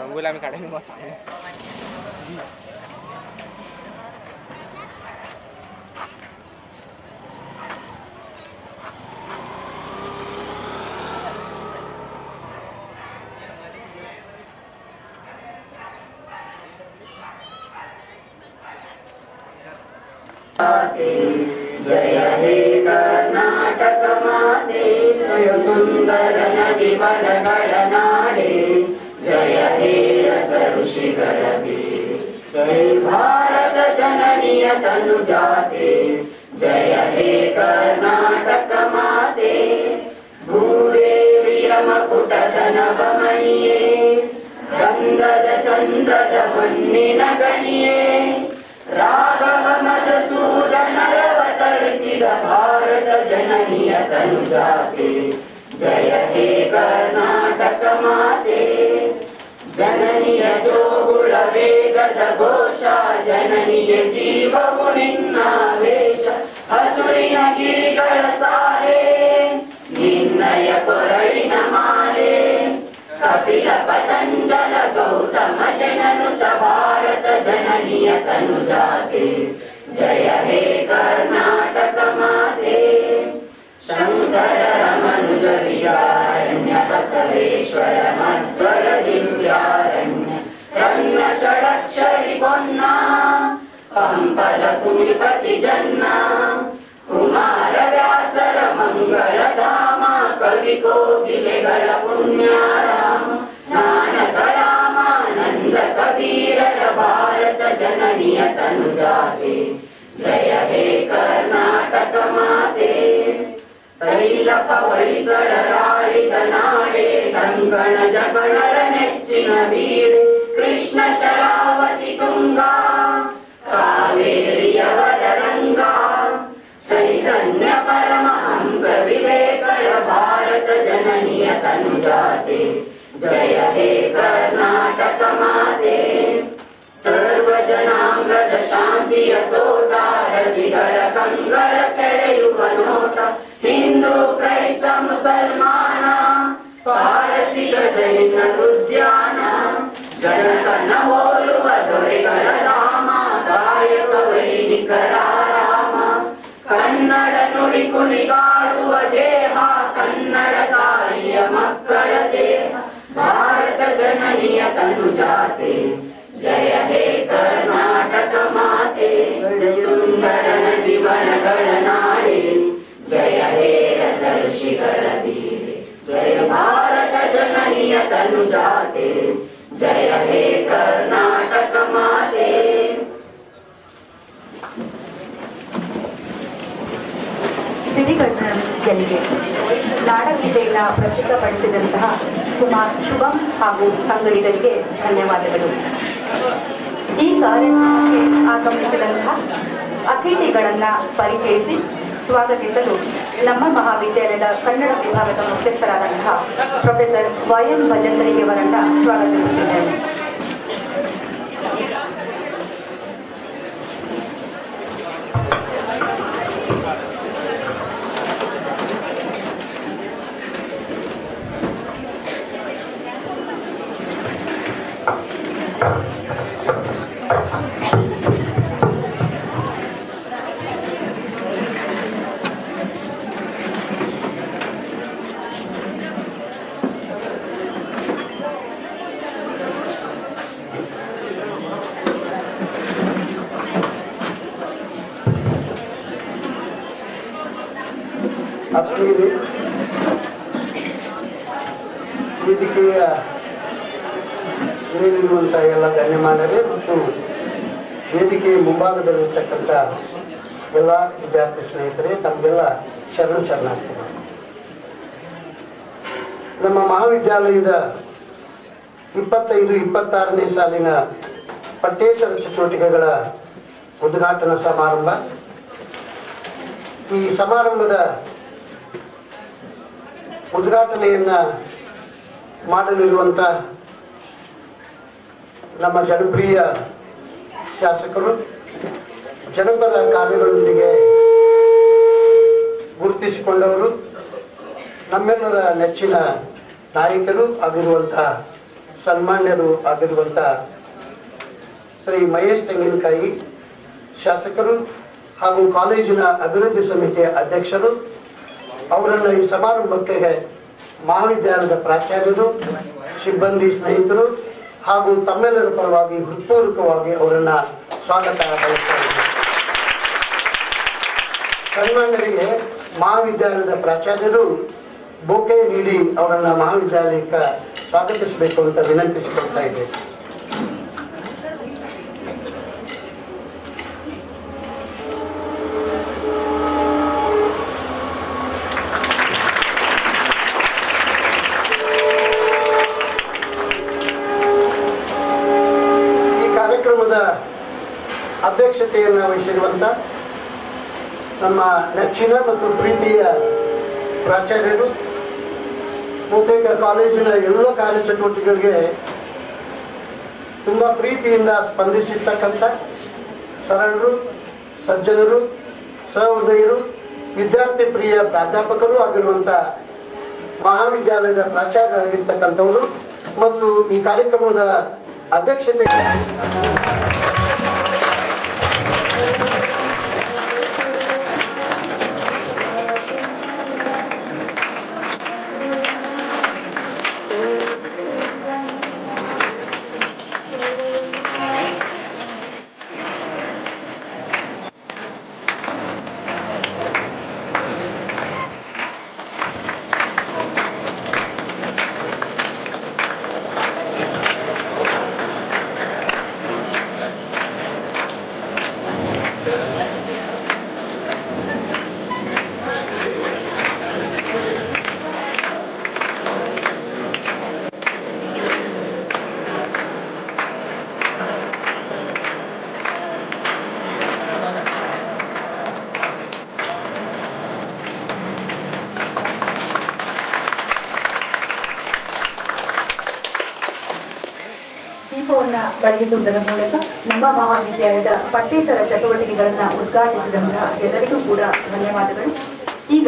रंगोली आम्ही काढायला मस्त ನವಮಣಿಯೇ ಗಂಧದ ಚಂದದ ಮಣ್ಣಿನ ಗಣಿಯೇ, ರಾಘವ ಮಧುಸೂದನರವತರಿಸಿದ ಭಾರತ ಜನನಿಯ ತನುಜಾತೆ. ಜಯ ಹೇ ಕರ್ನಾಟಕ ಮಾತೆ. ಜನನಿಯ ಜೋಗುಳ ವೇಗದ ಘೋಷ, ಜನನಿಯ ಜೀವವು ನಿನ್ನ ವೇಷ. ಹಸುರಿನ ಗಿರಿಗಳ ಸಾಲೆ, ನಿನ್ನಯ ಕೊರಳಿನ ಮಾಲೆ. कपिल पतञ्जल गौतम जननुत भारत जननीय जननियतनुजाते जय हे कर्णाटक माते शङ्कर रमनुजलियारण्य बसवेश्वर मध्वर दिव्यारण्य रन्न षडक्षरि पन्ना पम्पल कुमिपति जन्ना कुमार व्यासर मङ्गल कवि कोकिले गणपुण्यां नान कलामानन्द कबीर भारत जय हे कर्णाटक माते तैलप कैलपरिषडाडितनाडे टङ्गण जगणर नेच्चिन बीडे कृष्ण शरावति तुङ्गा ಜಯ ಹೇ ಕರ್ನಾಟಕ ಮಾತೆ. ಸರ್ವ ಜನಾಂಗದ ಶಾಂತಿಯ ತೋಟ, ರಸಿಗರ ಕಂಗಳ ಸೆಳೆಯುವ ನೋಟ. ಹಿಂದೂ, ಕ್ರೈಸ್ತ, ಮುಸಲ್ಮಾನ ಪಾರಸಿಗ ಜೈನ ಉದ್ಯಾನ. ಜನಕನ ಹೋಲುವ ದೊರೆಗಳ ಧಾಮ, ಗಾಯಕ ವೈದಿಕರ ರಾಮ ಕನ್ನಡ ನುಡಿ ಕುಣಿಗಾಡುವ ದೇಹ ಜನನಿಯ ತನುಜಾತೆ ಜಯ ಹೇ ಕರ್ನಾಟಕ ಮಾತೆ ಜಯ ಸುಂದರ ನದಿ ವನಗಳ ನಾಡೆ ಜಯ ಹೇ ರಸ ಋಷಿಗಳ ಬೀಡೆ ಜಯ ಭಾರತ ಜನನಿಯ ತನುಜಾತೆ ಜಯ ಹೇ ಕರ್ನಾಟಕ ಮಾತೆ ಸಿರಿಗಣ್ಣ ಗೆಲ್ಲಿಗೆ ನಾಡಗೀತೆಯನ್ನು ಪ್ರಸ್ತುತಪಡಿಸಿದಂತಹ ಕುಮಾರ್ ಶುಭಂ ಹಾಗೂ ಸಂಗಡಿಗರಿಗೆ ಧನ್ಯವಾದಗಳು. ಈ ಕಾರ್ಯಕ್ರಮಕ್ಕೆ ಆಗಮಿಸಿದಂತಹ ಅತಿಥಿಗಳನ್ನ ಪರಿಚಯಿಸಿ ಸ್ವಾಗತಿಸಲು ನಮ್ಮ ಮಹಾವಿದ್ಯಾಲಯದ ಕನ್ನಡ ವಿಭಾಗದ ಮುಖ್ಯಸ್ಥರಾದಂತಹ ಪ್ರೊಫೆಸರ್ ವೈ ಎಂ ಅವರನ್ನು ಸ್ವಾಗತಿಸುತ್ತಿದ್ದೇನೆ ವೇದಿಕೆಯ ಮುಂಭಾಗದಲ್ಲಿರ್ತಕ್ಕಂಥ ಎಲ್ಲ ವಿದ್ಯಾರ್ಥಿ ಸ್ನೇಹಿತರೆ, ತಮಗೆಲ್ಲ ಶರಣ ಶರಣಾರ್ಥಿಗಳು. ನಮ್ಮ ಮಹಾವಿದ್ಯಾಲಯದ ಇಪ್ಪತ್ತೈದು, ಇಪ್ಪತ್ತಾರನೇ ಸಾಲಿನ ಪಠ್ಯೇತರ ಚಟುವಟಿಕೆಗಳ ಉದ್ಘಾಟನಾ ಸಮಾರಂಭ. ಈ ಸಮಾರಂಭದ ಉದ್ಘಾಟನೆಯನ್ನ ಮಾಡಲಿರುವಂಥ ನಮ್ಮ ಜನಪ್ರಿಯ ಶಾಸಕರು ಜನಪರ ಕಾರ್ಯಗಳೊಂದಿಗೆ ಗುರುತಿಸಿಕೊಂಡವರು ನಮ್ಮೆಲ್ಲರ ನೆಚ್ಚಿನ ನಾಯಕರು ಆಗಿರುವಂಥ ಸನ್ಮಾನ್ಯರು ಆಗಿರುವಂಥ ಶ್ರೀ ಮಹೇಶ್ ತೆಂಗಿನಕಾಯಿ ಶಾಸಕರು ಹಾಗೂ ಕಾಲೇಜಿನ ಅಭಿವೃದ್ಧಿ ಸಮಿತಿಯ ಅಧ್ಯಕ್ಷರು, ಅವರನ್ನು ಈ ಸಮಾರಂಭಕ್ಕೆ ಮಹಾವಿದ್ಯಾಲಯದ ಪ್ರಾಚಾರ್ಯರು, ಸಿಬ್ಬಂದಿ ಸ್ನೇಹಿತರು ಹಾಗೂ ತಮ್ಮೆಲ್ಲರ ಪರವಾಗಿ ಹೃತ್ಪೂರ್ವಕವಾಗಿ ಅವರನ್ನು ಸ್ವಾಗತ ಬಯಸ್ತಾ ಸನ್ಮಾನ್ಯರಿಗೆ ಮಹಾವಿದ್ಯಾಲಯದ ಪ್ರಾಚಾರ್ಯರು ಬೋಕೆ ನೀಡಿ ಅವರನ್ನ ಮಹಾವಿದ್ಯಾಲಯಕ್ಕೆ ಸ್ವಾಗತಿಸಬೇಕು ಅಂತ ವಿನಂತಿಸಿಕೊಳ್ತಾ ಇದೆ ಈ ಕಾರ್ಯಕ್ರಮದ ಅಧ್ಯಕ್ಷತೆಯನ್ನು ವಹಿಸಿರುವಂತ ನಮ್ಮ ನೆಚ್ಚಿನ ಮತ್ತು ಪ್ರೀತಿಯ ಪ್ರಾಚಾರ್ಯರು ಬಹುತೇಕ ಕಾಲೇಜಿನ ಎಲ್ಲ ಕಾರ್ಯಚಟುವಟಿಕೆಗಳಿಗೆ ತುಂಬ ಪ್ರೀತಿಯಿಂದ ಸ್ಪಂದಿಸಿರ್ತಕ್ಕಂಥ ಸರಳರು, ಸಜ್ಜನರು, ಸಹೃದಯರು, ವಿದ್ಯಾರ್ಥಿ ಪ್ರಿಯ ಪ್ರಾಧ್ಯಾಪಕರು ಆಗಿರುವಂಥ ಮಹಾವಿದ್ಯಾಲಯದ ಪ್ರಾಚಾರ್ಯರಾಗಿರ್ತಕ್ಕಂಥವರು ಮತ್ತು ಈ ಕಾರ್ಯಕ್ರಮದ ಅಧ್ಯಕ್ಷತೆ ಬಳಿಗೆ ಮೂಲಕ ನಮ್ಮ ಮಹಾವಿದ್ಯಾಲಯದ ಪಠ್ಯೇತರ ಚಟುವಟಿಕೆಗಳನ್ನು ಉದ್ಘಾಟಿಸಿದಂತಹ ಎಲ್ಲರಿಗೂ ಕೂಡ ಧನ್ಯವಾದಗಳು. ಈಗ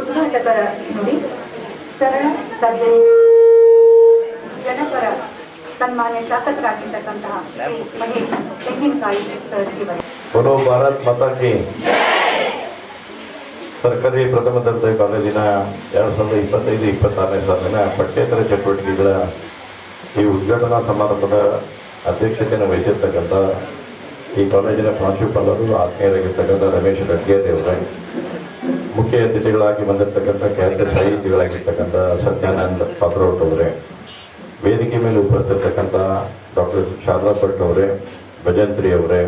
ಉದ್ಘಾಟಕರ ನುಡಿ, ಸರಳ ಸಭೆ ಜನಪರ, ಸನ್ಮಾನ್ಯ ಶಾಸಕರಾಗಿರ್ತಕ್ಕಂತಹ ಮಹೇಶ್ ತೆಂಗಿನಕಾಯಿ ಸರ್ ಬರೋ. ಭಾರತ್ ಮತಕ್ಕೆ ಸರ್ಕಾರಿ ಪ್ರಥಮ ದರ್ಜೆ ಕಾಲೇಜಿನ ಎರಡು ಸಾವಿರದ ಇಪ್ಪತ್ತೈದು, ಇಪ್ಪತ್ತಾರನೇ ಸಾಲಿನ ಪಠ್ಯೇತರ ಚಟುವಟಿಕೆಗಳ ಈ ಉದ್ಘಾಟನಾ ಸಮಾರಂಭದ ಅಧ್ಯಕ್ಷತೆಯನ್ನು ವಹಿಸಿರ್ತಕ್ಕಂಥ ಈ ಕಾಲೇಜಿನ ಪ್ರಾಂಶುಪಾಲರು, ಆತ್ಮೀಯರಾಗಿರ್ತಕ್ಕಂಥ ರಮೇಶ್ ರಡ್ಗೇರಿ ಅವರೇ, ಮುಖ್ಯ ಅತಿಥಿಗಳಾಗಿ ಬಂದಿರತಕ್ಕಂಥ ಖ್ಯಾತ ಸಾಹಿತಿಗಳಾಗಿರ್ತಕ್ಕಂಥ ಸತ್ಯಾನಂದ್ ಪಾತ್ರೋಟ್ ಅವರೇ, ವೇದಿಕೆ ಮೇಲೆ ಉಪಸ್ಥಿತಕ್ಕಂಥ ಡಾಕ್ಟರ್ ಶಾರದಾ ಭಟ್ ಅವರೇ, ಭಜಂತ್ರಿ ಅವರೇ,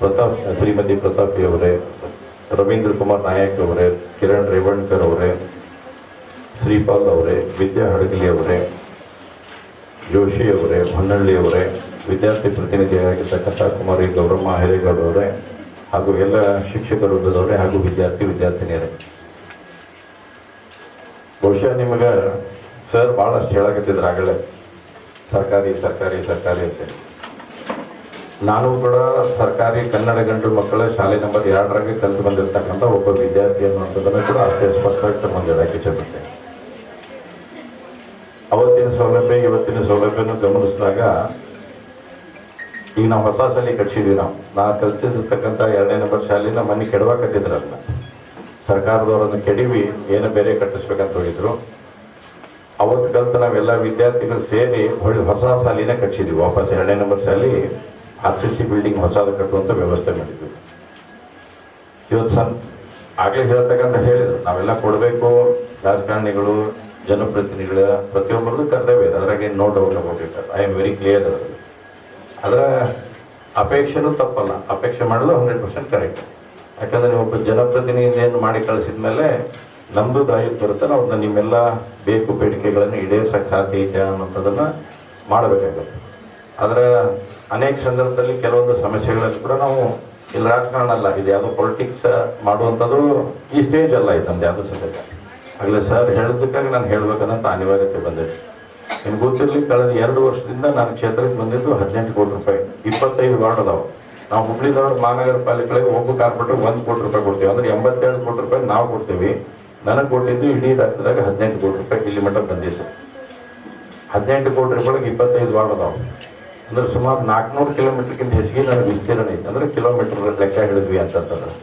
ಪ್ರತಾಪ್, ಶ್ರೀಮತಿ ಪ್ರತಾಪಿ ಅವರೇ, ರವೀಂದ್ರ ಕುಮಾರ್ ನಾಯಕ್ ಅವರೇ, ಕಿರಣ್ ರೇವಣ್ಕರ್ ಅವರೇ, ಶ್ರೀಪಾಲ್ ಅವರೇ, ವಿದ್ಯಾ ಹಡಗಲಿ ಅವರೇ ಜೋಶಿ ಅವರೇ ಹೊನ್ನಳ್ಳಿ ಅವರೇ ವಿದ್ಯಾರ್ಥಿ ಪ್ರತಿನಿಧಿಯಾಗಿರ್ತಕ್ಕಂಥ ಕುಮಾರಿ ಗೌರಮ್ಮ ಹಿರೇಗೌಡವರೇ ಹಾಗೂ ಎಲ್ಲ ಶಿಕ್ಷಕ ವೃದ್ಧದವರೇ ಹಾಗೂ ವಿದ್ಯಾರ್ಥಿ ವಿದ್ಯಾರ್ಥಿನಿಯರೇ. ಬಹುಶಃ ನಿಮಗೆ ಸರ್ ಭಾಳಷ್ಟು ಹೇಳಕತ್ತಿದ್ರು ಆಗಲೇ. ಸರ್ಕಾರಿ ಸರ್ಕಾರಿ ಸರ್ಕಾರಿ ಅಂತೇಳಿ. ನಾನು ಕೂಡ ಸರ್ಕಾರಿ ಕನ್ನಡ ಗಂಡು ಮಕ್ಕಳ ಶಾಲೆ ನಂಬರ್ ಎರಡರಾಗೆ ಕಲಿತು ಬಂದಿರತಕ್ಕಂಥ ಒಬ್ಬ ವಿದ್ಯಾರ್ಥಿ ಅನ್ನುವಂಥದ್ದನ್ನು ಕೂಡ ಅಷ್ಟೇ ಸ್ಪಷ್ಟವಾಗಿ ಇಚ್ಛೆಪಡ್ತೇನೆ ಅವತ್ತಿನ ಸೌಲಭ್ಯ, ಇವತ್ತಿನ ಸೌಲಭ್ಯನ ಗಮನಿಸಿದಾಗ ಈಗ ನಾವು ಹೊಸ ಶಾಲೆ ಕಟ್ಸಿದ್ವಿ ನಾವು. ನಾ ಕಲ್ತಿರ್ತಕ್ಕಂಥ ಎರಡನೇ ನಂಬರ್ ಶಾಲೆನ ಮನೆ ಕೆಡವಾಕತ್ತಿದ್ರು ಅದನ್ನ. ಸರ್ಕಾರದವರನ್ನು ಕೆಡಿವಿ, ಏನು ಬೇರೆ ಕಟ್ಟಿಸ್ಬೇಕಂತ ಹೋಗಿದ್ರು ಅವತ್ತು ಕಲ್ತು ನಾವೆಲ್ಲ ವಿದ್ಯಾರ್ಥಿಗಳು ಸೇರಿ ಹೊಳ್ಳಿ ಹೊಸ ಶಾಲಿನ ಕಟ್ಸಿದ್ವಿ ವಾಪಸ್ ಎರಡನೇ ನಂಬರ್ ಶಾಲೆ ಆರ್ ಸಿ ಸಿ ಬಿಲ್ಡಿಂಗ್ ಹೊಸದು ಕಟ್ಟುವಂಥ ವ್ಯವಸ್ಥೆ ಮಾಡಿದ್ವಿ. ಇವತ್ತು ಸನ್ ಆಗ್ಲೇ ಹೇಳ್ತಕ್ಕಂಥ ಹೇಳಿದ್ರು. ನಾವೆಲ್ಲ ಕೊಡಬೇಕು ರಾಜಕಾರಣಿಗಳು ಜನಪ್ರತಿನಿಧಿಗಳ ಪ್ರತಿಯೊಬ್ಬರದ್ದು ಕರ್ತವ್ಯ ಇದೆ. ಅದ್ರಾಗ ಏನು no doubt about I am very clear ಅದರ ಅಪೇಕ್ಷೆನೂ ತಪ್ಪಲ್ಲ. ಅಪೇಕ್ಷೆ ಮಾಡಲು ಹಂಡ್ರೆಡ್ ಪರ್ಸೆಂಟ್ ಕರೆಕ್ಟ್ ಯಾಕಂದರೆ ನೀವು ಒಬ್ಬ ಜನಪ್ರತಿನಿಧಿಯನ್ನು ಮಾಡಿ ಕಳಿಸಿದ ಮೇಲೆ ನಮ್ದು ದಾಯಿತ್ವ ಬರುತ್ತೆ ನಾವು ಅದನ್ನ ನಿಮ್ಮೆಲ್ಲ ಬೇಕು ಬೇಡಿಕೆಗಳನ್ನು ಈಡೇರ್ಸಕ್ಕೆ ಸಾಧ್ಯ ಇದೆಯಾ ಅನ್ನೋಂಥದ್ದನ್ನು ಮಾಡಬೇಕಾಗುತ್ತೆ. ಆದರೆ ಅನೇಕ ಸಂದರ್ಭದಲ್ಲಿ ಕೆಲವೊಂದು ಸಮಸ್ಯೆಗಳಲ್ಲಿ ಕೂಡ ನಾವು ಇಲ್ಲಿ ರಾಜಕಾರಣ ಅಲ್ಲ. ಇದು ಯಾವುದೋ ಪೊಲಿಟಿಕ್ಸ್ ಮಾಡುವಂಥದ್ದು ಈ ಸ್ಟೇಜ್ ಅಲ್ಲ ಇದು ನಮ್ದು ಯಾವುದೋ ಸದ್ಯಕ್ಕೆ ಆಗಲೇ ಸರ್ ಹೇಳಿದ್ದಕ್ಕಾಗಿ ನಾನು ಹೇಳ್ಬೇಕನ್ನಂತ ಅನಿವಾರ್ಯತೆ ಬಂದಿದೆ. ನಿಮ್ಗೆ ಗೊತ್ತಿರಲಿ ಕಳೆದ ಎರಡು ವರ್ಷದಿಂದ ನಾನು ಕ್ಷೇತ್ರಕ್ಕೆ ಬಂದಿದ್ದು ಹದಿನೆಂಟು ಕೋಟಿ ರೂಪಾಯಿ, ಇಪ್ಪತ್ತೈದು ವಾರ್ಡ್ ಅದಾವೆ. ನಾವು ಹುಬ್ಳಿ ಮಹಾನಗರ ಪಾಲಿಕೆಗಳಿಗೆ ಒಬ್ಬ ಕಾರ್ಪೊರೇಟರ್ ಒಂದು ಕೋಟಿ ರೂಪಾಯಿ ಕೊಡ್ತೀವಿ. ಅಂದ್ರೆ ಎಂಬತ್ತೆರಡು ಕೋಟಿ ರೂಪಾಯಿ ನಾವು ಕೊಡ್ತೀವಿ. ನನಗೆ ಕೊಟ್ಟಿದ್ದು ಇಡೀ ರಾಜ್ಯದಾಗ ಹದಿನೆಂಟು ಕೋಟಿ ರೂಪಾಯಿ ಇಲ್ಲಿ ಮಟ್ಟ ಬಂದಿತ್ತು ಹದಿನೆಂಟು ಕೋಟಿ ರೂಪಾಯಿಗೆ ಇಪ್ಪತ್ತೈದು ವಾರ್ಡ್ ಅದಾವೆ. ಅಂದ್ರೆ ಸುಮಾರು ನಾಲ್ಕುನೂರು ಕಿಲೋಮೀಟರ್ಗಿಂತ ಹೆಚ್ಚಿಗೆ ನನಗೆ ವಿಸ್ತೀರ್ಣ ಐತೆ. ಅಂದ್ರೆ ಕಿಲೋಮೀಟರ್ ಲೆಕ್ಕ ಹಿಡಿದ್ವಿ ಅಂತಂತಂದ್ರೆ.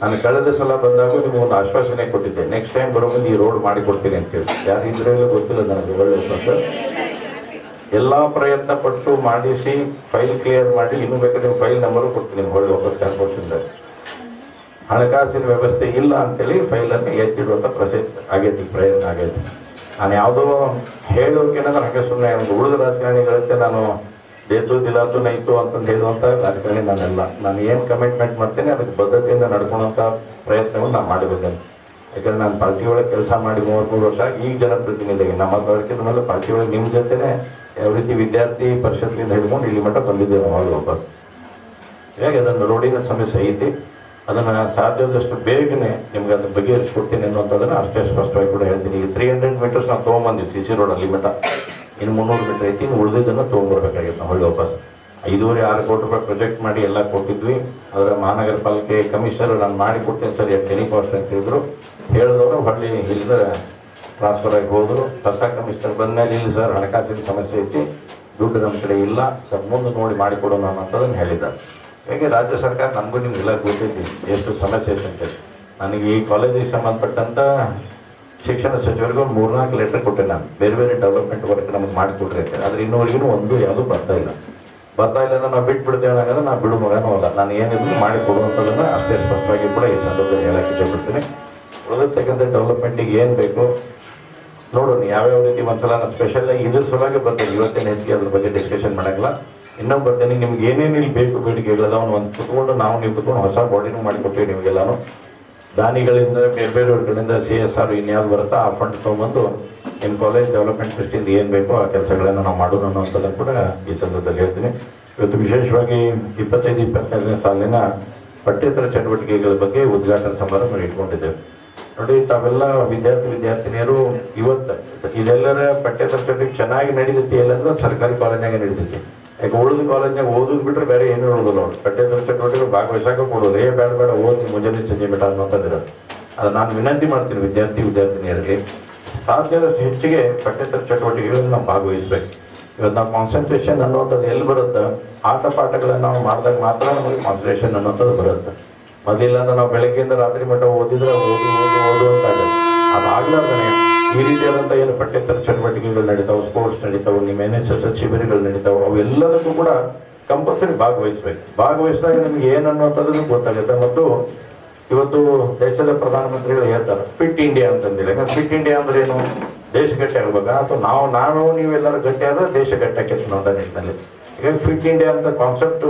ನಾನು ಕಳೆದ ಸಲ ಬಂದಾಗ ನಿಮ್ಗೆ ಒಂದು ಆಶ್ವಾಸನೆ ಕೊಟ್ಟಿದ್ದೆ ನೆಕ್ಸ್ಟ್ ಟೈಮ್ ಬರೋ ಮುಂದೆ ಈ ರೋಡ್ ಮಾಡಿ ಕೊಡ್ತೀನಿ ಅಂತೇಳಿ ಯಾರು ಇದ್ರೆ ಗೊತ್ತಿಲ್ಲ ನನಗೆ, ಒಳ್ಳೆ ಎಲ್ಲಾ ಪ್ರಯತ್ನ ಪಟ್ಟು ಮಾಡಿಸಿ ಫೈಲ್ ಕ್ಲಿಯರ್ ಮಾಡಿ, ಇನ್ನು ಬೇಕಾದ್ರೆ ಫೈಲ್ ನಂಬರು ಕೊಡ್ತೀನಿ ಒಳ್ಳೆ ವಾಪಸ್ ಸರ್. ಹಣಕಾಸಿನ ವ್ಯವಸ್ಥೆ ಇಲ್ಲ ಅಂತೇಳಿ ಫೈಲನ್ನು ಎತ್ತಿಡುವಂಥ ಪ್ರೊಸೆಸ್ ಆಗೈತಿ, ಪ್ರಯತ್ನ ಆಗೈತಿ. ನಾನು ಯಾವುದೋ ಹೇಳೋಕೆ ಹಾಗೆ ಸುಮ್ಮನೆ ಉಳಿದ ರಾಜಕಾರಣಿಗಳಂತೆ ನಾನು ದೇತು ದಿಲಾತು ನೈತು ಅಂತಂದು ಹೇಳುವಂಥ ರಾಜಕಾರಣಿ ನಾನೆಲ್ಲ. ನಾನು ಏನು ಕಮಿಟ್ಮೆಂಟ್ ಮಾಡ್ತೇನೆ, ಅದಕ್ಕೆ ಬದ್ಧತೆಯಿಂದ ನಡ್ಕೊಳ್ಳೋಂಥ ಪ್ರಯತ್ನವನ್ನು ನಾನು ಮಾಡಿದ್ದೇನೆ ಯಾಕಂದ್ರೆ ನಾನು ಪಾರ್ಟಿ ಒಳಗೆ ಕೆಲಸ ಮಾಡಿ ಮೂವತ್ಮೂರು ವರ್ಷ ಈಗ ಜನಪ್ರತಿನಿಧಿ ನಮ್ಮ ಅದಕ್ಕಿಂತ ಮೇಲೆ ಪಾರ್ಟಿ ಒಳಗೆ ನಿಮ್ಮ ಜೊತೆನೆ ಯಾವ ರೀತಿ ವಿದ್ಯಾರ್ಥಿ ಪರಿಷತ್ನಿಂದ ಹಿಡ್ಕೊಂಡು ಇಲ್ಲಿ ಮಟ್ಟ ಬಂದಿದ್ದೇವೆ ನಾವು ಒಬ್ಬ ಹೇಗೆ ಅದನ್ನು ರೋಡಿನ ಸಮಸ್ಯೆ ಐತಿ. ಅದನ್ನು ಸಾಧ್ಯವಾದಷ್ಟು ಬೇಗನೆ ನಿಮ್ಗೆ ಅದನ್ನ ಬಗೆಹರಿಸ್ಕೊಡ್ತೀನಿ ಅನ್ನೋಂಥದ್ದನ್ನು ಅಷ್ಟೇ ಸ್ಪಷ್ಟವಾಗಿ ಕೂಡ ಹೇಳ್ತೀನಿ. ಈಗ ತ್ರೀ ಹಂಡ್ರೆಡ್ ಮೀಟರ್ಸ್ ನಾವು ತೊಗೊಂಬಂದ್ವಿ ಸಿ ಸಿ ರೋಡಲ್ಲಿ ಮಟ್ಟ. ಇನ್ನು ಮುನ್ನೂರು ಮೀಟರ್ ಐತಿ, ಇನ್ನು ಉಳಿದಿದ್ದನ್ನು ತೊಗೊಂಡ್ಬರ್ಬೇಕಾಗಿತ್ತು ನಾವು ಹೊಳ್ಳಿ ವಾಪಸ್. ಐದೂವರೆ, ಆರು ಕೋಟಿ ರೂಪಾಯಿ ಪ್ರೊಜೆಕ್ಟ್ ಮಾಡಿ ಎಲ್ಲ ಕೊಟ್ಟಿದ್ವಿ. ಅದರ ಮಹಾನಗರ ಪಾಲಿಕೆ ಕಮಿಷನರ್ ನಾನು ಮಾಡಿ ಕೊಡ್ತೀನಿ ಸರ್ ಕೆನಿ ಕಾಸ್ಟ್ ಅಂತ ಹೇಳಿದ್ರು. ಹೇಳಿದವರು ಹೊಳ್ಳಿ ಇಲ್ಲದ ಟ್ರಾನ್ಸ್ಫರ್ ಆಗಿ ಹೋದರು. ಹೊಸ ಕಮಿಷನರ್ ಬಂದಮೇಲೆ ಇಲ್ಲ ಸರ್ ಹಣಕಾಸಿನ ಸಮಸ್ಯೆ ಐತಿ, ದುಡ್ಡು ನಮ್ಮ ಕಡೆ ಇಲ್ಲ. ಸರ್, ಮುಂದೆ ನೋಡಿ ಮಾಡಿಕೊಡೋಣ ಅನ್ನೋಂಥದ್ದನ್ನು ಹೇಳಿದ್ದಾರೆ. ಹೇಗೆ ರಾಜ್ಯ ಸರ್ಕಾರ ನಮಗೂ ನಿಮ್ಗೆಲ್ಲ ಗೊತ್ತೈತಿ, ಎಷ್ಟು ಸಮಸ್ಯೆ ಐತೆ ಅಂತೇಳಿ ನನಗೆ ಈ ಕಾಲೇಜಿಗೆ ಸಂಬಂಧಪಟ್ಟಂತ ಶಿಕ್ಷಣ ಸಚಿವರಿಗೂ ಮೂರ್ನಾಲ್ಕು ಲೆಟರ್ ಕೊಟ್ಟೆ ನಾನು. ಬೇರೆ ಬೇರೆ ಡೆವಲಪ್ಮೆಂಟ್ ವರ್ಕ್ ನಮ್ಗೆ ಮಾಡಿಕೊಡ್ರಿ ಆದ್ರೆ ಇನ್ನೂವರೆಗೂ ಒಂದು ಯಾವುದೂ ಬರ್ತಾ ಇಲ್ಲ. ಬರ್ತಾ ಇಲ್ಲ ಅಂದ್ರೆ ನಾವು ಬಿಟ್ಟು ಬಿಡ್ತೇವೆ ಅನ್ನೋದು ನಾವು ಬಿಡು ಮಗನೂ ಅಲ್ಲ. ನಾನು ಏನಿದ್ರು ಮಾಡಿ ಕೊಡುವಂಥದ್ದನ್ನು ಅಷ್ಟೇ ಸ್ಪಷ್ಟವಾಗಿ ಕೂಡ ಈ ಸಂದರ್ಭದಲ್ಲಿ ಹೇಳಕ್ಕೆ ಇಷ್ಟಪಡ್ತೀನಿ. ಡೆವಲಪ್ಮೆಂಟ್ ಡೆವಲಪ್ಮೆಂಟಿಗೆ ಏನು ಬೇಕು ನೋಡೋಣ. ಯಾವ್ಯಾವ ರೀತಿ ಒಂದ್ಸಲ ನಾನು ಸ್ಪೆಷಲ್ ಇದ್ರ ಸಲುವಾಗಿ ಬರ್ತೇನೆ. ಇವತ್ತಿನ ಹೆಚ್ಚಿಗೆ ಅದ್ರ ಬಗ್ಗೆ ಡಿಸ್ಕಷನ್ ಮಾಡಲ್ಲ ಇನ್ನೊಂದು ಬರ್ತೇನೆ. ನಿಮ್ಗೆ ಏನೇನು ಇಲ್ಲಿ ಬೇಕು ಬೇಡಿಕೆಗಳದಾವ ಒಂದು ಕುತ್ಕೊಂಡು ನಾವು ನೀವು ಕುತ್ಕೊಂಡು ಹೊಸ ಬಾಡಿನೂ ಮಾಡಿಕೊಟ್ಟಿವಿ ನಿಮಗೆಲ್ಲಾನು. ದಾನಿಗಳಿಂದ ಬೇರೆ ಬೇರೆಯವ್ರ ಕಡೆಯಿಂದ ಸಿ ಎಸ್ ಆರ್ ಇನ್ಯಾವ್ದು ಬರುತ್ತಾ ಆ ಫಂಡ್ ತೊಗೊಂಬಂದು ನಿಮ್ಮ ಕಾಲೇಜ್ ಡೆವಲಪ್ಮೆಂಟ್ ದೃಷ್ಟಿಯಿಂದ ಏನು ಬೇಕೋ ಆ ಕೆಲಸಗಳನ್ನು ನಾವು ಮಾಡೋಣ ಅನ್ನೋಂಥದ್ದನ್ನು ಕೂಡ ಈ ಸಂದರ್ಭದಲ್ಲಿ ಹೇಳ್ತೀನಿ. ಇವತ್ತು ವಿಶೇಷವಾಗಿ ಇಪ್ಪತ್ತೈದು ಇಪ್ಪತ್ತೈದನೇ ಸಾಲಿನ ಪಠ್ಯೇತರ ಚಟುವಟಿಕೆಗಳ ಬಗ್ಗೆ ಉದ್ಘಾಟನಾ ಸಮಾರಂಭ ಇಟ್ಕೊಂಡಿದ್ದೇವೆ. ನೋಡಿ, ತಾವೆಲ್ಲ ವಿದ್ಯಾರ್ಥಿ, ವಿದ್ಯಾರ್ಥಿನಿಯರು ಇವತ್ತು ಇದೆಲ್ಲರ ಪಠ್ಯೇತರ ಚಟುವಟಿಕೆ ಚೆನ್ನಾಗಿ ನಡೀತೈತಿ ಎಲ್ಲಂದ್ರೆ ಸರ್ಕಾರಿ ಕಾಲೇಜಿನಾಗೆ ನಡೀತೈತಿ. ಯಾಕೆ ಉಳಿದ ಕಾಲೇಜ್ನಾಗ ಓದೋದು ಬಿಟ್ರೆ ಬೇರೆ ಏನು ಹೇಳೋದಿಲ್ಲ ಅವ್ರು ಪಠ್ಯೇತರ ಚಟುವಟಿಕೆ ಭಾಗವಹಿಸಾಕ ಕೊಡೋದು. ಏ, ಬೇಡ ಬೇಡ, ಓದಿ ಮುಂಜಾನೆ ಸಂಜೆ ಬಿಟ್ಟ ಅನ್ನೋಂಥದ್ದಿರ ಅದು ನಾನು ವಿನಂತಿ ಮಾಡ್ತೀನಿ ವಿದ್ಯಾರ್ಥಿ, ವಿದ್ಯಾರ್ಥಿನಿಯರಿಗೆ. ಸಾಧ್ಯದಷ್ಟು ಹೆಚ್ಚಿಗೆ ಪಠ್ಯೇತರ ಚಟುವಟಿಕೆಗಳನ್ನು ನಾವು ಭಾಗವಹಿಸ್ಬೇಕು. ಇವತ್ತು ನಾವು ಕಾನ್ಸಂಟ್ರೇಷನ್ ಅನ್ನೋಂಥದ್ದು ಎಲ್ಲಿ ಬರುತ್ತೆ? ಆಟ ಪಾಠಗಳನ್ನ ನಾವು ಮಾಡಿದಾಗ ಮಾತ್ರ ನಮಗೆ ಕಾನ್ಸಂಟ್ರೇಷನ್ ಅನ್ನೋಂಥದ್ದು ಬರುತ್ತೆ. ಮೊದಲಿಲ್ಲ ನಾವು ಬೆಳಗ್ಗೆಯಿಂದ ರಾತ್ರಿ ಮಟ್ಟ ಓದಿದ್ರೆ ಓದಿ, ಓದು ಓದು ಅಂತ ಆಗುತ್ತೆ ಅದಾಗ್ಲಾರ್ದೇ ಈ ರೀತಿಯಾದಂಥ ಏನು ಪಠ್ಯೇತರ ಚಟುವಟಿಕೆಗಳು ನಡೀತಾವೆ ಸ್ಪೋರ್ಟ್ಸ್ ನಡೀತಾವೆ, ನಿಮ್ಮ ಎನ್ ಎಸ್ ಎಸ್ ಶಿಬಿರಗಳು ನಡೀತಾವೆ, ಅವೆಲ್ಲದಕ್ಕೂ ಕೂಡ ಕಂಪಲ್ಸರಿ ಭಾಗವಹಿಸ್ಬೇಕು. ಭಾಗವಹಿಸಿದಾಗ ನಿಮ್ಗೆ ಏನು ಅನ್ನುವಂಥದ್ದು ಗೊತ್ತಾಗುತ್ತೆ. ಮತ್ತು ಇವತ್ತು ದೇಶದ ಪ್ರಧಾನಮಂತ್ರಿಗಳು ಹೇಳ್ತಾರೆ ಫಿಟ್ ಇಂಡಿಯಾ ಅಂತಂದಿಲ್ಲ. ಯಾಕಂದ್ರೆ ಫಿಟ್ ಇಂಡಿಯಾ ಅಂದ್ರೆ ಏನು? ದೇಶ ಗಟ್ಟಿ ಆಗ್ಬೇಕಾ? ಅಥವಾ ನಾವು ನಾನು ನೀವೆಲ್ಲರೂ ಗಟ್ಟಿ ಆದ್ರೆ ದೇಶ ಗಟ್ಟಿ ನೋಡ್ತಾ ನಿಟ್ಟಿನಲ್ಲಿ. ಈಗ ಫಿಟ್ ಇಂಡಿಯಾ ಅಂತ ಕಾನ್ಸೆಪ್ಟ್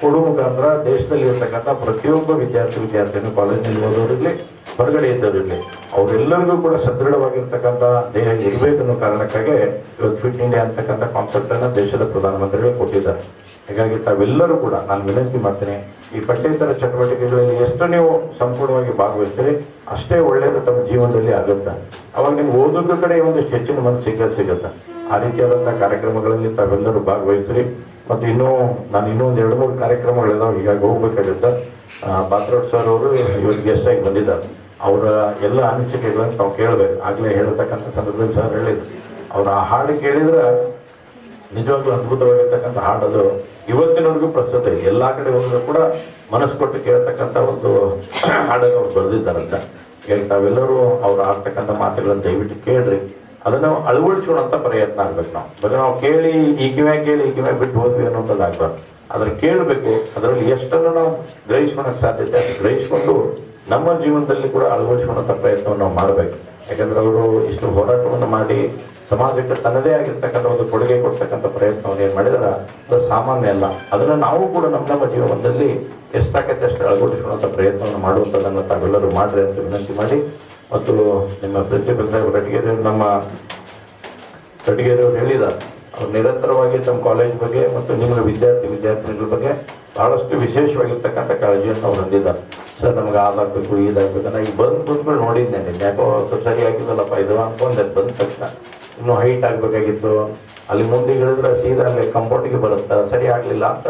ಕೊಡುವ ಮುಖಾಂತರ ದೇಶದಲ್ಲಿ ಇರ್ತಕ್ಕಂಥ ಪ್ರತಿಯೊಬ್ಬ ವಿದ್ಯಾರ್ಥಿ ವಿದ್ಯಾರ್ಥಿನೂ ಕಾಲೇಜಿನಲ್ಲಿ ಓದೋರಿರಲಿ ಹೊರಗಡೆ ಇದ್ದವರಿರ್ಲಿ ಅವರೆಲ್ಲರಿಗೂ ಕೂಡ ಸದೃಢವಾಗಿರ್ತಕ್ಕಂಥ ದೇಹ ಇರಬೇಕು ಅನ್ನೋ ಕಾರಣಕ್ಕಾಗಿ ಇವತ್ತು ಫಿಟ್ ಇಂಡಿಯಾ ಅಂತಕ್ಕಂಥ ಕಾನ್ಸೆಪ್ಟ್ ಅನ್ನು ದೇಶದ ಪ್ರಧಾನಮಂತ್ರಿಗಳು ಕೊಟ್ಟಿದ್ದಾರೆ. ಹೀಗಾಗಿ ತಾವೆಲ್ಲರೂ ಕೂಡ ನಾನು ವಿನಂತಿ ಮಾಡ್ತೀನಿ, ಈ ಪಠ್ಯೇತರ ಚಟುವಟಿಕೆಗಳಲ್ಲಿ ಎಷ್ಟು ನೀವು ಸಂಪೂರ್ಣವಾಗಿ ಭಾಗವಹಿಸ್ತೀರಿ, ಅಷ್ಟೇ ಒಳ್ಳೆಯದು ತಮ್ಮ ಜೀವನದಲ್ಲಿ ಆಗುತ್ತೆ? ಅವಾಗ ನಿಮ್ಗೆ ಓದೋದ್ರ ಕಡೆ ಒಂದಿಷ್ಟು ಹೆಚ್ಚಿನ ಮನಸ್ಸು ಸಿಗ ಸಿಗುತ್ತೆ? ಆ ರೀತಿಯಾದಂತಹ ಕಾರ್ಯಕ್ರಮಗಳಲ್ಲಿ ತಾವೆಲ್ಲರೂ ಭಾಗವಹಿಸ್ರಿ. ಮತ್ತು ಇನ್ನೂ ನಾನು ಇನ್ನೂ ಒಂದು ಎರಡು ಮೂರು ಕಾರ್ಯಕ್ರಮಗಳಿದಾವೆ, ಹೀಗಾಗಿ ಹೋಗ್ಬೇಕಾಗುತ್ತೆ ಬಾತ್ರೋಡ್ ಸರ್ ಅವರು ಇವತ್ತು ಗೆಸ್ಟ್ ಆಗಿ ಬಂದಿದ್ದಾರೆ. ಅವರ ಎಲ್ಲ ಅನಿಸಿಕೆಗಳನ್ನು ತಾವು ಕೇಳಬೇಕು. ಆಗಲೇ ಹೇಳತಕ್ಕಂಥ ಸಂದರ್ಭದಲ್ಲಿ ಸರ್ ಹೇಳಿದ್ರು. ಅವ್ರ ಆ ಹಾಡು ಕೇಳಿದ್ರೆ ನಿಜವಾಗ್ಲೂ ಅದ್ಭುತವಾಗಿರ್ತಕ್ಕಂಥ ಹಾಡದು ಇವತ್ತಿನವರೆಗೂ ಪ್ರಸ್ತುತ ಇದೆ. ಎಲ್ಲಾ ಕಡೆ ಹೋದ್ರು ಕೂಡ ಮನಸ್ಸು ಕೊಟ್ಟು ಕೇಳ್ತಕ್ಕಂಥ ಒಂದು ಹಾಡನ್ನು ಅವ್ರು ಬರೆದಿದ್ದಾರಂತ. ತಾವೆಲ್ಲರೂ ಅವ್ರು ಆಡ್ತಕ್ಕಂಥ ಮಾತುಗಳನ್ನು ದಯವಿಟ್ಟು ಕೇಳ್ರಿ. ಅದನ್ನ ಅಳವಡಿಸೋಣಂತ ಪ್ರಯತ್ನ ಆಗ್ಬೇಕು ನಾವು. ಬಗ್ಗೆ ನಾವು ಕೇಳಿ, ಈ ಕೇಳಿ, ಈ ಬಿಟ್ಟು ಹೋದ್ವಿ ಅನ್ನೋಂಥದ್ದು ಆಗ್ಬಾರ್ದು. ಅದ್ರ ಕೇಳಬೇಕು, ಅದರಲ್ಲಿ ಎಷ್ಟನ್ನು ನಾವು ಗ್ರಹಿಸ್ಕೊಳಕ್ ಸಾಧ್ಯತೆ ಗ್ರಹಿಸ್ಕೊಂಡು ನಮ್ಮ ಜೀವನದಲ್ಲಿ ಕೂಡ ಅಳವಡಿಸೋಣಂತ ಪ್ರಯತ್ನವನ್ನು ನಾವು ಮಾಡಬೇಕು. ಯಾಕಂದ್ರೆ ಅವರು ಇಷ್ಟು ಹೋರಾಟವನ್ನು ಮಾಡಿ ಸಮಾಜಕ್ಕೆ ತನ್ನದೇ ಆಗಿರ್ತಕ್ಕಂಥ ಒಂದು ಕೊಡುಗೆ ಕೊಡ್ತಕ್ಕಂಥ ಪ್ರಯತ್ನವನ್ನು ಏನು ಮಾಡಿದಾರ, ಅದು ಸಾಮಾನ್ಯ ಅಲ್ಲ. ಅದನ್ನು ನಾವು ಕೂಡ ನಮ್ಮ ನಮ್ಮ ಜೀವನದಲ್ಲಿ ಎಷ್ಟಾಗತ್ತೆ ಅಷ್ಟು ಅಳವಡಿಸುವಂಥ ಪ್ರಯತ್ನವನ್ನು ಮಾಡುವಂಥದ್ದನ್ನು ತಾವೆಲ್ಲರೂ ಮಾಡ್ರಿ ಅಂತ ವಿನಂತಿ ಮಾಡಿ ಮತ್ತು ನಿಮ್ಮ ಪ್ರಿನ್ಸಿಪಲ್ ಸಾಹೇಬ್ ನಮ್ಮ ಕಟಗೇರಿಯವರು ಹೇಳಿದ ಅವ್ರು ನಿರಂತರವಾಗಿ ತಮ್ಮ ಕಾಲೇಜ್ ಬಗ್ಗೆ ಮತ್ತು ನಿಮ್ಮ ವಿದ್ಯಾರ್ಥಿ ವಿದ್ಯಾರ್ಥಿನಿಗಳ ಬಗ್ಗೆ ಬಹಳಷ್ಟು ವಿಶೇಷವಾಗಿರ್ತಕ್ಕಂಥ ಕಾಳಜಿಯನ್ನು ಅವ್ರು ಹೊಂದಿದ್ದಾರೆ. ಸರ್, ನಮ್ಗೆ ಅದಾಗಬೇಕು ಇದಾಗಬೇಕು ನಾನು ಈಗ ಬಂದು ಕೂತ್ಕೊಂಡು ನೋಡಿದ್ದೇನೆ ಯಾಕೋ ಸ್ವಲ್ಪ ಸರಿ ಆಗಿಲ್ಲಲ್ಲಪ್ಪ ಇದು ಅಂದ್ಕೊಂಡೆ ಬಂದ ತಕ್ಷಣ. ಇನ್ನೂ ಹೈಟ್ ಆಗಬೇಕಾಗಿತ್ತು. ಅಲ್ಲಿ ಮುಂದೆ ಇಳಿದ್ರೆ ಸೀದಾ ಅಲ್ಲಿ ಕಂಪೌಂಡಿಗೆ ಬರುತ್ತೆ? ಸರಿ ಆಗಲಿಲ್ಲ ಅಂತ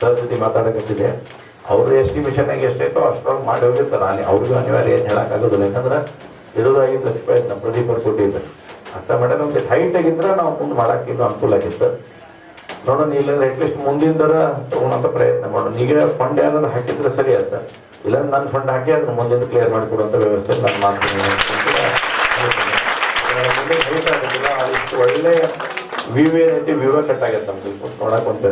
ಸರ್ ಜೊತೆ ಮಾತಾಡಕತ್ತಿದೆ ಅವ್ರ ಎಸ್ಟಿಮೇಷನ್ ಎಷ್ಟೈತೋ ಅಷ್ಟೊಂದು ಮಾಡಿ ಹೋಗಿರ್ತಾರೆ ನಾನು. ಅವ್ರಿಗೂ ಅನಿವಾರ್ಯ ಏನು ಹೇಳೋಕ್ಕಾಗೋದಿಲ್ಲ ಯಾಕಂದ್ರೆ ಇರೋದಾಗಿ ಐದು ಲಕ್ಷ ರೂಪಾಯಿ ನಮ್ಮ ಪ್ರದೀಪರು ಕೊಟ್ಟಿದ್ದಾರೆ. ಕೊಟ್ಟಿದ್ದೆ ಅರ್ಥ ಮಾಡ್ಯಾರ ಒಂದು ಹೈಟ್ ಆಗಿದ್ರೆ ನಾವು ಮುಂದೆ ಮಾಡೋಕೆ ಇನ್ನೂ ಅನುಕೂಲ ಆಗಿತ್ತು. ನೋಡೋಣ ಇಲ್ಲಾಂದ್ರೆ ಅಟ್ಲೀಸ್ಟ್ ಮುಂದಿನ ದರ ತಗೊಳಂತ ಪ್ರಯತ್ನ ಮಾಡೋಣ ಈಗ ಫಂಡ್ ಏನಾದ್ರು ಹಾಕಿದ್ರೆ ಸರಿ ಅಂತ. ಇಲ್ಲ ನನ್ನ ಫಂಡ್ ಹಾಕಿ ಅದನ್ನ ಮುಂದಿನ ಕ್ಲಿಯರ್ ಮಾಡಿಕೊಡುವಂಥ ವ್ಯವಸ್ಥೆ ನಾನು ಮಾಡ್ತೀನಿ ಅಂತ ಕೂಡ ಹೇಳ್ತೀನಿ. ಯಾಕಂದ್ರೆ ಮುಂದೆ height ಆಗೋದಿಲ್ಲ, ಅದಿಷ್ಟು ಒಳ್ಳೆ ವಿವ್ ಕಟ್ ಆಗತ್ತೆ ನಮ್ಗೆ. ನೋಡಕ್ ಅಂತ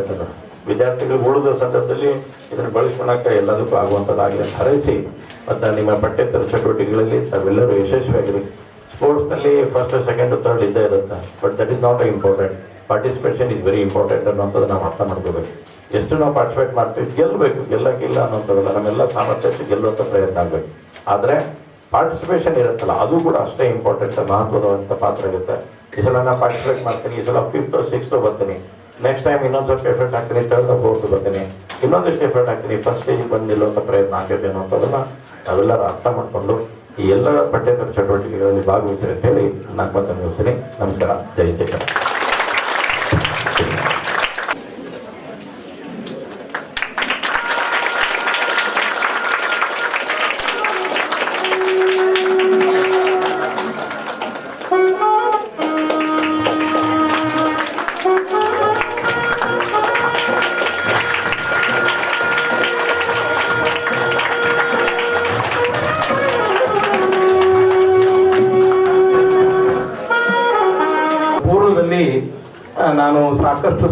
ವಿದ್ಯಾರ್ಥಿಗಳು ಉಳಿದ ಸಂದರ್ಭದಲ್ಲಿ ಇದನ್ನು ಬಳಸ್ಕೊಳಕ್ಕೆ ಎಲ್ಲದಕ್ಕೂ ಆಗುವಂಥದ್ದಾಗಲಿ ಅಂತ ಹರಸಿ. ಮತ್ತು ನಿಮ್ಮ ಪಠ್ಯೇತರ ಚಟುವಟಿಕೆಗಳಲ್ಲಿ ತಾವೆಲ್ಲರೂ ಯಶಸ್ವಿಯಾಗಿರಿ. ಸ್ಪೋರ್ಟ್ಸ್ನಲ್ಲಿ ಫಸ್ಟ್ ಸೆಕೆಂಡ್ ಥರ್ಡ್ ಇದ್ದೇ ಇರುತ್ತೆ. But that is not important participation is very important ಅನ್ನೋಂಥದ್ದು ನಾವು ಅರ್ಥ ಮಾಡ್ಕೋಬೇಕು. ಎಷ್ಟು ನಾವು ಪಾರ್ಟಿಸಿಪೇಟ್ ಮಾಡ್ತೀವಿ, ಗೆಲ್ಲಬೇಕು. ಗೆಲ್ಲಕ್ಕಿಲ್ಲ ಅನ್ನೋಂಥದ್ದಲ್ಲ ನಮ್ಮೆಲ್ಲ ಸಾಮರ್ಥ್ಯಕ್ಕೆ ಗೆಲ್ಲುವಂಥ ಪ್ರಯತ್ನ ಆಗಬೇಕು. ಆದರೆ ಪಾರ್ಟಿಸಿಪೇಷನ್ ಇರುತ್ತಲ್ಲ, ಅದು ಕೂಡ ಅಷ್ಟೇ ಇಂಪಾರ್ಟೆಂಟ್ ಮಹತ್ವದಂಥ ಪಾತ್ರ ಇರುತ್ತೆ. ಈ ಸಲ ನಾನು ಪಾರ್ಟಿಸಿಪೇಟ್ ಮಾಡ್ತೀನಿ, ಈ ಸಲ ಫಿಫ್ತ್ ಸಿಕ್ಸ್ತ್ ಬರ್ತೀನಿ. ನೆಕ್ಸ್ಟ್ ಟೈಮ್ ಇನ್ನೊಂದು ಸ್ವಲ್ಪ ಎಫರ್ಟ್ ಹಾಕ್ತೀನಿ ಫೋರ್ತ್ ಬರ್ತೀನಿ ಇನ್ನೊಂದಿಷ್ಟು ಎಫರ್ಟ್ ಹಾಕ್ತೀನಿ. ಫಸ್ಟ್ ಸ್ಟೇಜಿಗೆ ಬಂದಿಲ್ಲ ಅಂತ ಪ್ರಯತ್ನ ಆಗೈತೆ ಅಂತದನ್ನ ನಾವೆಲ್ಲರೂ ಅರ್ಥ ಮಾಡಿಕೊಂಡು ಈ ಎಲ್ಲ ಪಠ್ಯೇತರ ಚಟುವಟಿಕೆಗಳಲ್ಲಿ ಭಾಗವಹಿಸಿರಿ ಅಂತ ಹೇಳಿ ನಾನು ಮತ್ತೆ ಮುಗಿಸ್ತೀನಿ. ನಮಸ್ಕಾರ. ಜೈ ಜೈ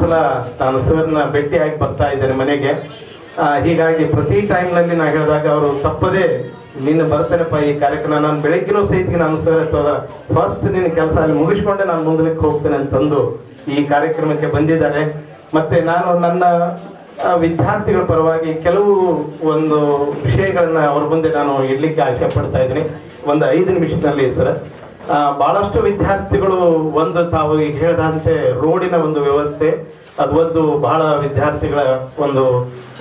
ಸಲ ತಾನು ಸರ್ನ ಭೇಟಿಯಾಗಿ ಬರ್ತಾ ಇದ್ದಾರೆ ಮನೆಗೆ. ಹೀಗಾಗಿ ಪ್ರತಿ ಟೈಮ್ನಲ್ಲಿ ನಾನು ಹೇಳಿದಾಗ ಅವರು ತಪ್ಪದೇ ನಿನ್ನ ಬರ್ತೇನಪ್ಪ ಈ ಕಾರ್ಯಕ್ರಮ. ನಾನು ಬೆಳಗ್ಗಿನೂ ಸಹಿತ ನಾನು ಸರ್ ಫಸ್ಟ್ ನಿನ್ನ ಕೆಲಸ ಅಲ್ಲಿ ಮುಗಿಸ್ಕೊಂಡೆ, ನಾನು ಮುಂದಕ್ಕೆ ಹೋಗ್ತೇನೆ ಅಂತಂದು ಈ ಕಾರ್ಯಕ್ರಮಕ್ಕೆ ಬಂದಿದ್ದಾರೆ. ಮತ್ತೆ ನಾನು ನನ್ನ ವಿದ್ಯಾರ್ಥಿಗಳ ಪರವಾಗಿ ಕೆಲವು ಒಂದು ವಿಷಯಗಳನ್ನ ಅವ್ರ ಮುಂದೆ ನಾನು ಇಡ್ಲಿಕ್ಕೆ ಆಸೆ ಪಡ್ತಾ ಇದ್ದೀನಿ. ಒಂದು ಐದು ನಿಮಿಷದಲ್ಲಿ ಸರ್ ಬಹಳಷ್ಟು ವಿದ್ಯಾರ್ಥಿಗಳು ಒಂದು ತಾವು ಈಗ ಹೇಳಿದಂತೆ ರೋಡಿನ ಒಂದು ವ್ಯವಸ್ಥೆ, ಅದು ಒಂದು ಬಹಳ ವಿದ್ಯಾರ್ಥಿಗಳ ಒಂದು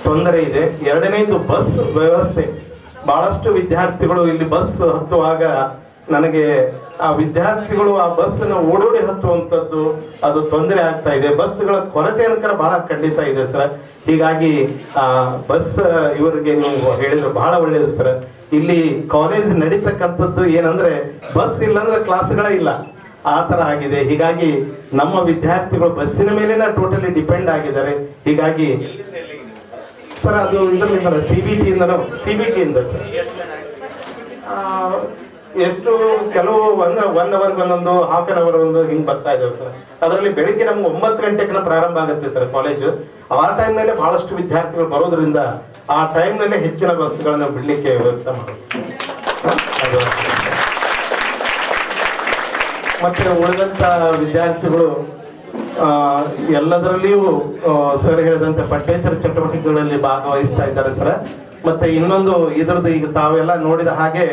ತೊಂದರೆ ಇದೆ. ಎರಡನೇದು ಬಸ್ ವ್ಯವಸ್ಥೆ. ಬಹಳಷ್ಟು ವಿದ್ಯಾರ್ಥಿಗಳು ಇಲ್ಲಿ ಬಸ್ ಹತ್ತುವಾಗ ನನಗೆ ಆ ವಿದ್ಯಾರ್ಥಿಗಳು ಆ ಬಸ್ನ ಓಡೋಡಿ ಹತ್ತುವಂಥದ್ದು ಅದು ತೊಂದರೆ ಆಗ್ತಾ ಇದೆ. ಬಸ್ಗಳ ಕೊರತೆ ಅನ್ಕರ ಬಹಳ ಖಂಡಿತ ಇದೆ ಸರ್. ಹೀಗಾಗಿ ಆ ಬಸ್ ಇವರಿಗೆ ನೀವು ಹೇಳಿದ್ರೆ ಬಹಳ ಒಳ್ಳೇದು ಸರ್. ಇಲ್ಲಿ ಕಾಲೇಜ್ ನಡೀತಕ್ಕಂಥದ್ದು ಏನಂದ್ರೆ ಬಸ್ ಇಲ್ಲಂದ್ರೆ ಕ್ಲಾಸ್ಗಳೇ ಇಲ್ಲ. ಆ ತರ ಆಗಿದೆ. ಹೀಗಾಗಿ ನಮ್ಮ ವಿದ್ಯಾರ್ಥಿಗಳು ಬಸ್ಸಿನ ಮೇಲಿನ ಟೋಟಲಿ ಡಿಪೆಂಡ್ ಆಗಿದ್ದಾರೆ. ಹೀಗಾಗಿ ಸರ್ ಅದು ಇದರಿಂದ ಸಿ ಬಿ ಟಿ ಇಂದ ಸಿ ಬಿ ಟಿ ಇಂದ ಸರ್ ಆ, ಎಷ್ಟು ಕೆಲವು ಒಂದ್ ಒನ್ ಅವರ್ ಒಂದೊಂದು ಹಾಫ್ ಅನ್ ಅವರ್ ಒಂದು ಹಿಂಗ್ ಬರ್ತಾ ಇದಾವೆ ಸರ್ ಅದರಲ್ಲಿ ಬೆಳಿಗ್ಗೆ ನಮ್ಗೆ ಒಂಬತ್ತು ಗಂಟೆಗೆ ಪ್ರಾರಂಭ ಆಗುತ್ತೆ ಸರ್ ಕಾಲೇಜು ಆ ಟೈಮ್ನಲ್ಲಿ ಬಹಳಷ್ಟು ವಿದ್ಯಾರ್ಥಿಗಳು ಬರೋದ್ರಿಂದ ಆ ಟೈಮ್ನಲ್ಲಿ ಹೆಚ್ಚಿನ ಬಸ್ಗಳನ್ನ ಬಿಡ್ಲಿಕ್ಕೆ ವ್ಯವಸ್ಥೆ ಅದು ಮತ್ತೆ ಉಳಿದಂತ ವಿದ್ಯಾರ್ಥಿಗಳು ಎಲ್ಲದರಲ್ಲಿಯೂ ಸರ್ ಹೇಳಿದಂತೆ ಪಠ್ಯೇತರ ಚಟುವಟಿಕೆಗಳಲ್ಲಿ ಭಾಗವಹಿಸ್ತಾ ಇದ್ದಾರೆ ಸರ್ ಮತ್ತೆ ಇನ್ನೊಂದು ಇದ್ರದ್ದು ಈಗ ತಾವೆಲ್ಲ ನೋಡಿದ ಹಾಗೆ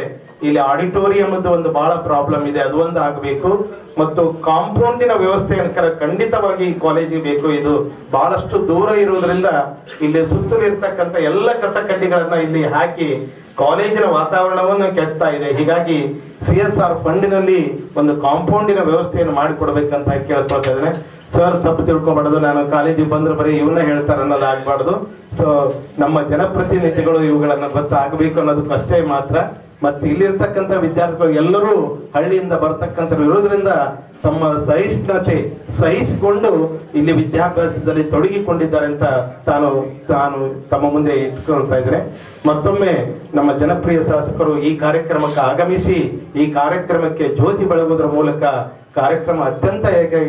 ಇಲ್ಲಿ ಆಡಿಟೋರಿಯಂ ಒಂದು ಬಹಳ ಪ್ರಾಬ್ಲಮ್ ಇದೆ. ಅದು ಒಂದು ಆಗಬೇಕು ಮತ್ತು ಕಾಂಪೌಂಡಿನ ವ್ಯವಸ್ಥೆ ಖಂಡಿತವಾಗಿ ಈ ಕಾಲೇಜಿಗೆ ಬೇಕು. ಇದು ಬಹಳಷ್ಟು ದೂರ ಇರುವುದರಿಂದ ಇಲ್ಲಿ ಸುತ್ತಲೂ ಇರ್ತಕ್ಕಂಥ ಎಲ್ಲ ಕಸ ಕಡ್ಡಿಗಳನ್ನ ಇಲ್ಲಿ ಹಾಕಿ ಕಾಲೇಜಿನ ವಾತಾವರಣವನ್ನು ಕೆಡ್ತಾ ಇದೆ. ಹೀಗಾಗಿ ಸಿ ಎಸ್ ಆರ್ ಫಂಡಿನಲ್ಲಿ ಒಂದು ಕಾಂಪೌಂಡಿನ ವ್ಯವಸ್ಥೆಯನ್ನು ಮಾಡಿಕೊಡ್ಬೇಕಂತ ಕೇಳ್ಕೊಳ್ತಾ ಇದ್ದೇನೆ. ಸರ್ ತಪ್ಪು ತಿಳ್ಕೊಬಾರ್ದು. ನಾನು ಕಾಲೇಜಿಗೆ ಬಂದ್ರೆ ಬರೀ ಇವನ್ನ ಹೇಳ್ತಾರೆ ಅನ್ನೋದು ಆಗ್ಬಾರ್ದು. ಸೊ ನಮ್ಮ ಜನಪ್ರತಿನಿಧಿಗಳು ಇವುಗಳನ್ನ ಗೊತ್ತಾಗಬೇಕು ಅನ್ನೋದಕ್ಕಷ್ಟೇ ಮಾತ್ರ. ಮತ್ತೆ ಇಲ್ಲಿರ್ತಕ್ಕಂತ ವಿದ್ಯಾರ್ಥಿಗಳು ಎಲ್ಲರೂ ಹಳ್ಳಿಯಿಂದ ಬರ್ತಕ್ಕಂಥ ಇರೋದ್ರಿಂದ ತಮ್ಮ ಸಹಿಷ್ಣುತೆ ಸಹಿಸಿಕೊಂಡು ಇಲ್ಲಿ ವಿದ್ಯಾಭ್ಯಾಸದಲ್ಲಿ ತೊಡಗಿಕೊಂಡಿದ್ದಾರೆ ಅಂತ ತಾನು ತಾನು ತಮ್ಮ ಮುಂದೆ ಇಟ್ಕೊಳ್ತಾ ಇದ್ರೆ ಮತ್ತೊಮ್ಮೆ ನಮ್ಮ ಜನಪ್ರಿಯ ಶಾಸಕರು ಈ ಕಾರ್ಯಕ್ರಮಕ್ಕೆ ಆಗಮಿಸಿ, ಈ ಕಾರ್ಯಕ್ರಮಕ್ಕೆ ಜ್ಯೋತಿ ಬೆಳಗುವುದರ ಮೂಲಕ ಕಾರ್ಯಕ್ರಮ ಅತ್ಯಂತ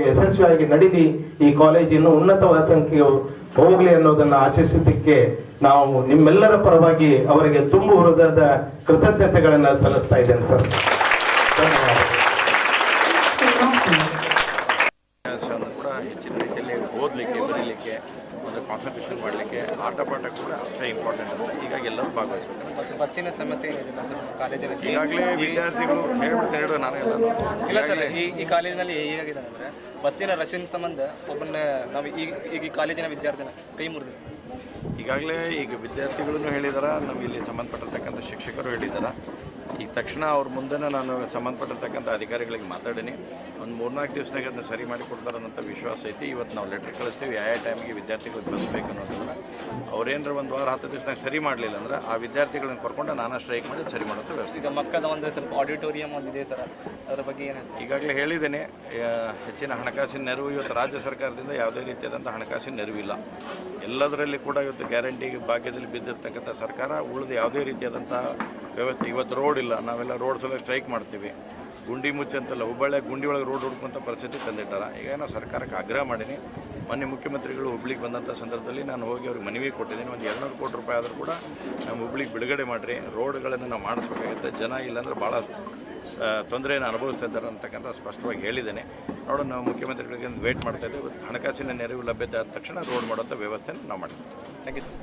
ಯಶಸ್ವಿಯಾಗಿ ನಡೀಲಿ, ಈ ಕಾಲೇಜಿನ ಉನ್ನತ ಸಂಖ್ಯೆಯು ಹೋಗ್ಲಿ ಅನ್ನೋದನ್ನ ಆಶಿಸಿದ್ದಕ್ಕೆ ನಾವು ನಿಮ್ಮೆಲ್ಲರ ಪರವಾಗಿ ಅವರಿಗೆ ತುಂಬು ಹೃದಯದ ಕೃತಜ್ಞತೆಗಳನ್ನ ಸಲ್ಲಿಸ್ತಾ ಇದ್ದೇನೆ ಸರ್. ಕಾನ್ಸಂಟ್ರೇಷನ್ ಮಾಡಲಿಕ್ಕೆ ಆಟ ಪಾಠ ಕೂಡ ಅಷ್ಟೇ ಇಂಪಾರ್ಟೆಂಟ್ ಅಂತ. ಹೀಗಾಗಿ ಎಲ್ಲರೂ ಭಾಗವಹಿಸ್ಬೇಕು. ಬಸ್ಸಿನ ಸಮಸ್ಯೆ ಏನಿದೆ ಸರ್? ಕಾಲೇಜಿನಲ್ಲಿ ಈಗಾಗಲೇ ವಿದ್ಯಾರ್ಥಿಗಳು ಹೇಳ್ಬಿಡ್ತೇನೆ ಹೇಳೋ ನಾನು ಎಲ್ಲ ಇಲ್ಲ ಸರ್ ಈ ಈ ಕಾಲೇಜಿನಲ್ಲಿ ಹೇಗಿದೆ ಅಂದರೆ ಬಸ್ಸಿನ ರಶಿನ ಸಂಬಂಧ ಒಬ್ಬನ ನಾವು ಈಗ ಈಗ ಈ ಕಾಲೇಜಿನ ವಿದ್ಯಾರ್ಥಿನ ಕೈ ಮುರಿದು ಈಗಾಗಲೇ ಈಗ ವಿದ್ಯಾರ್ಥಿಗಳನ್ನು ಹೇಳಿದಾರೆ ನಮ್ಮ ಇಲ್ಲಿ ಸಂಬಂಧಪಟ್ಟಿರ್ತಕ್ಕಂಥ ಶಿಕ್ಷಕರು ಹೇಳಿದಾರ. ಈಗ ತಕ್ಷಣ ಅವ್ರ ಮುಂದೆ ನಾನು ಸಂಬಂಧಪಟ್ಟಿರ್ತಕ್ಕಂಥ ಅಧಿಕಾರಿಗಳಿಗೆ ಮಾತಾಡೀನಿ. ಒಂದು ಮೂರ್ನಾಲ್ಕು ದಿವಸನಾಗ ಅದನ್ನ ಸರಿ ಮಾಡಿ ಕೊಡ್ತಾರೆ ಅನ್ನೋಂಥ ವಿಶ್ವಾಸ ಐತಿ. ಇವತ್ತು ನಾವು ಲೆಟ್ರ್ ಕಳಿಸ್ತೀವಿ ಯಾವ ಟೈಮಿಗೆ ವಿದ್ಯಾರ್ಥಿಗಳಿಗೆ ಬಸ್ಬೇಕು ಅನ್ನೋದನ್ನ. ಅವ್ರೇನಾರ ಒಂದು ವಾರ ಹತ್ತು ದಿವಸನಾಗ ಸರಿ ಮಾಡಲಿಲ್ಲ ಅಂದ್ರೆ ಆ ವಿದ್ಯಾರ್ಥಿಗಳನ್ನ ಕರ್ಕೊಂಡು ನಾನು ಸ್ಟ್ರೈಕ್ ಮಾಡಿ ಸರಿ ಮಾಡೋದು ವ್ಯವಸ್ಥೆ. ಈಗ ಮಕ್ಕದ ಒಂದು ಸ್ವಲ್ಪ ಆಡಿಟೋರಿಯಂ ಒಂದಿದೆ ಇದೆ ಸರ್ ಅದರ ಬಗ್ಗೆ ಏನು ಈಗಾಗಲೇ ಹೇಳಿದ್ದೇನೆ ಹೆಚ್ಚಿನ ಹಣಕಾಸಿನ ನೆರವು ಇವತ್ತು ರಾಜ್ಯ ಸರ್ಕಾರದಿಂದ ಯಾವುದೇ ರೀತಿಯಾದಂಥ ಹಣಕಾಸಿನ ನೆರವಿಲ್ಲ ಎಲ್ಲದರಲ್ಲಿ ಕೂಡ ಇವತ್ತು ಗ್ಯಾರಂಟಿ ಭಾಗ್ಯದಲ್ಲಿ ಬಿದ್ದಿರ್ತಕ್ಕಂಥ ಸರ್ಕಾರ ಉಳಿದ ಯಾವುದೇ ರೀತಿಯಾದಂಥ ವ್ಯವಸ್ಥೆ ಇವತ್ತು ರೋಡ್ ಇಲ್ಲ. ನಾವೆಲ್ಲ ರೋಡ್ ಸಲ ಸ್ಟ್ರೈಕ್ ಮಾಡ್ತೀವಿ. ಗುಂಡಿ ಮುಚ್ಚಿ ಅಂತಲ್ಲ, ಹುಬ್ಬಳ್ಳಿ ಗುಂಡಿ ಒಳಗೆ ರೋಡ್ ಹುಡ್ಕೊಂಥ ಪರಿಸ್ಥಿತಿ ತಂದಿಟ್ಟಾರ. ಈಗ ನಾನು ಸರ್ಕಾರಕ್ಕೆ ಆಗ್ರಹ ಮಾಡೀನಿ. ಮೊನ್ನೆ ಮುಖ್ಯಮಂತ್ರಿಗಳು ಹುಬ್ಳಿಗೆ ಬಂದಂಥ ಸಂದರ್ಭದಲ್ಲಿ ನಾನು ಹೋಗಿ ಅವ್ರಿಗೆ ಮನವಿ ಕೊಟ್ಟಿದ್ದೀನಿ. ಒಂದು ಎರಡುನೂರು ಕೋಟಿ ರೂಪಾಯಿ ಆದರೂ ಕೂಡ ನಮ್ಮ ಹುಬ್ಳಿಗೆ ಬಿಡುಗಡೆ ಮಾಡಿರಿ. ರೋಡ್ಗಳನ್ನು ನಾವು ಮಾಡಿಸ್ಬೇಕಾಗುತ್ತೆ. ಜನ ಇಲ್ಲಾಂದ್ರೆ ಭಾಳ ತೊಂದರೆಯನ್ನು ಅನುಭವಿಸ್ತಾ ಇದ್ದಾರೆ ಅಂತಕ್ಕಂಥ ಸ್ಪಷ್ಟವಾಗಿ ಹೇಳಿದ್ದೇನೆ. ನೋಡೋಣ, ನಾವು ಮುಖ್ಯಮಂತ್ರಿಗಳಿಗೆ ವೇಟ್ ಮಾಡ್ತಾ ಇದ್ದೇವೆ. ಹಣಕಾಸಿನ ನೆರವು ಲಭ್ಯತೆ ಆದ ತಕ್ಷಣ ರೋಡ್ ಮಾಡೋಂಥ ವ್ಯವಸ್ಥೆಯನ್ನು ನಾವು ಮಾಡಿದ್ದೀವಿ. Thank you sir